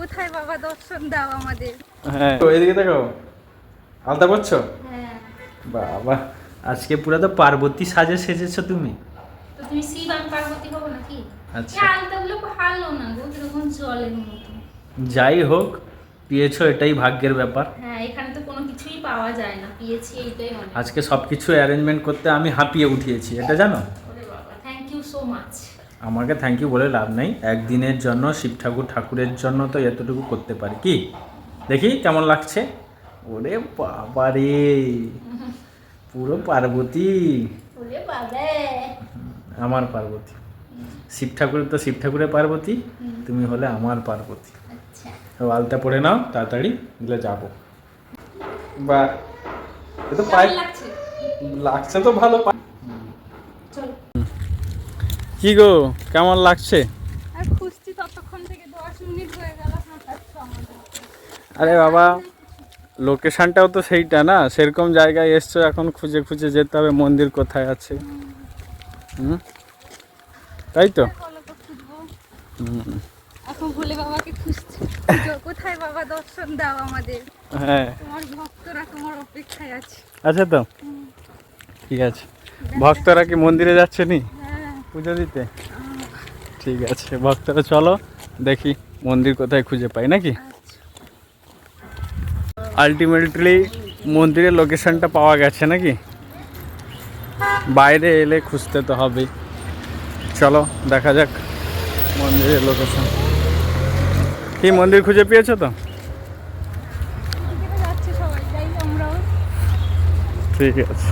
কোথায় বাবা দর্শন দাও আমাদের? হ্যাঁ। তো এদিকে দেখো আলতা করছ? হ্যাঁ। বাবা আজকে পুরো তো পার্বতী সাজে সেজেছো তুমি। তো তুমি শিব পার্বতী হব নাকি? আচ্ছা। আলতাগুলো ভালো না গো জলের মতো। যাই হোক পেয়েছ এটাই ভাগ্যের ব্যাপার। হ্যাঁ এখানে তো কোনো কিছুই পাওয়া যায় না পেয়েছি এইটাই অনেক। আজকে সব কিছু অ্যারেঞ্জমেন্ট করতে আমি হাঁপিয়ে উঠিয়েছি এটা জানো? ওরে বাবা থ্যাংক ইউ সো মাচ আমাকে থ্যাংক ইউ বলে লাভ নেই। একদিনের জন্য শিব ঠাকুর ঠাকুরের জন্য তো এতটুকু করতে পারি। কি? দেখি কেমন লাগছে? ওরে বাবা রে পুরো পার্বতী। আমার পার্বতী। শিব ঠাকুরের তো শিব ঠাকুরের পার্বতী তুমি হলে আমার পার্বতী। আচ্ছা। তো আলতা পরে নাও তাড়াতাড়ি দিলে যাব। বা এ তো কেমন লাগছে তো ভালো। চলো। কি গো কেমন লাগছে? আর বাবা লোকেশনটাও তো সেইটা না? সেরকম জায়গায় এসছো এখন খুঁজে খুঁজে যেতে হবে মন্দির কোথায় আছে। হুম? তাই তো? বলো তো হুম, এখন ভুলে বাবাকে খুঁজছি। কোথায় বাবা দর্শন দাও আমাদের? হ্যাঁ। তোমার ভক্তরা তোমার অপেক্ষায় আছে। আছে তো? ঠিক আছে। ভক্তরা কি মন্দিরে যাচ্ছে নি? পুজো দিতে? ঠিক আছে ভক্তরা চলো দেখি মন্দির কোথায় খুঁজে পাই, নাকি? আলটিমেটলি মন্দিরের লোকেশনটা পাওয়া গেছে, নাকি? বাইরে এলে খুঁজতে তো হবেই। চলো, দেখা যাক মন্দিরের লোকেশন কি মন্দির খুঁজে পেয়েছ তো? ঠিক আছে।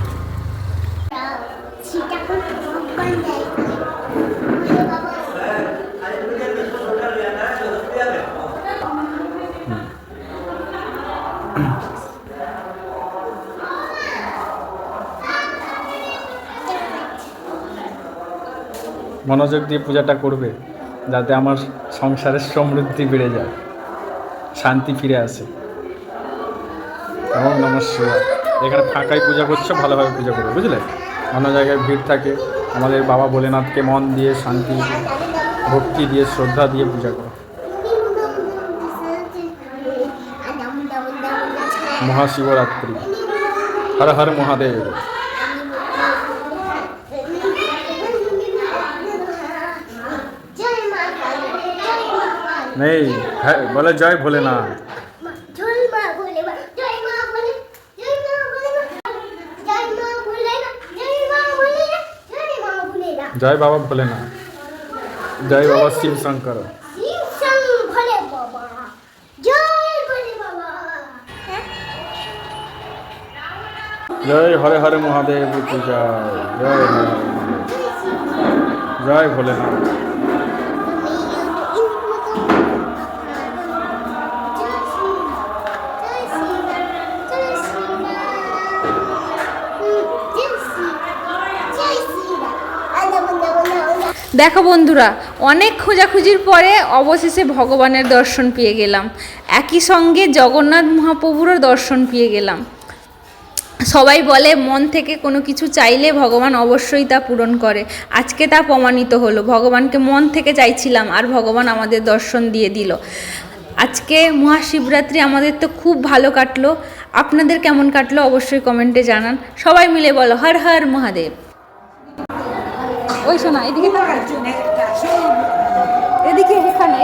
মনোযোগ দিয়ে পূজাটা করবে, যাতে আমার সংসারের সমৃদ্ধি বেড়ে যায়, শান্তি ফিরে আসে। ওম নমস্কার এখানে ফাঁকায় পূজা করছ, ভালোভাবে পূজা করবে, বুঝলে? অন্য জায়গায় ভিড় থাকে, আমাদের বাবা ভোলেনাথকে মন দিয়ে শান্তি, ভক্তি দিয়ে, শ্রদ্ধা দিয়ে পূজা করো। মহাশিবরাত্রি। হর হর মহাদেব। নেই হ্যাঁ বলে জয় ভোলেনাথ জয় মা বলে মা জয় মা বলে জয় মা বলে মা জয় মা বলে না দেখো বন্ধুরা, অনেক খোঁজাখুঁজির পরে অবশেষে ভগবানের দর্শন পেয়ে গেলাম। একই সঙ্গে জগন্নাথ মহাপ্রভুরও দর্শন পেয়ে গেলাম। সবাই বলে, মন থেকে কোনো কিছু চাইলে ভগবান অবশ্যই তা পূরণ করে। আজকে তা প্রমাণিত হলো। ভগবানকে মন থেকে চাইছিলাম আর ভগবান আমাদের দর্শন দিয়ে দিল। আজকে মহাশিবরাত্রি আমাদের তো খুব ভালো কাটলো। আপনাদের কেমন কাটলো অবশ্যই কমেন্টে জানান। সবাই মিলে বলো, হর হর মহাদেব। ওই শোনা এদিকে এদিকে এখানে।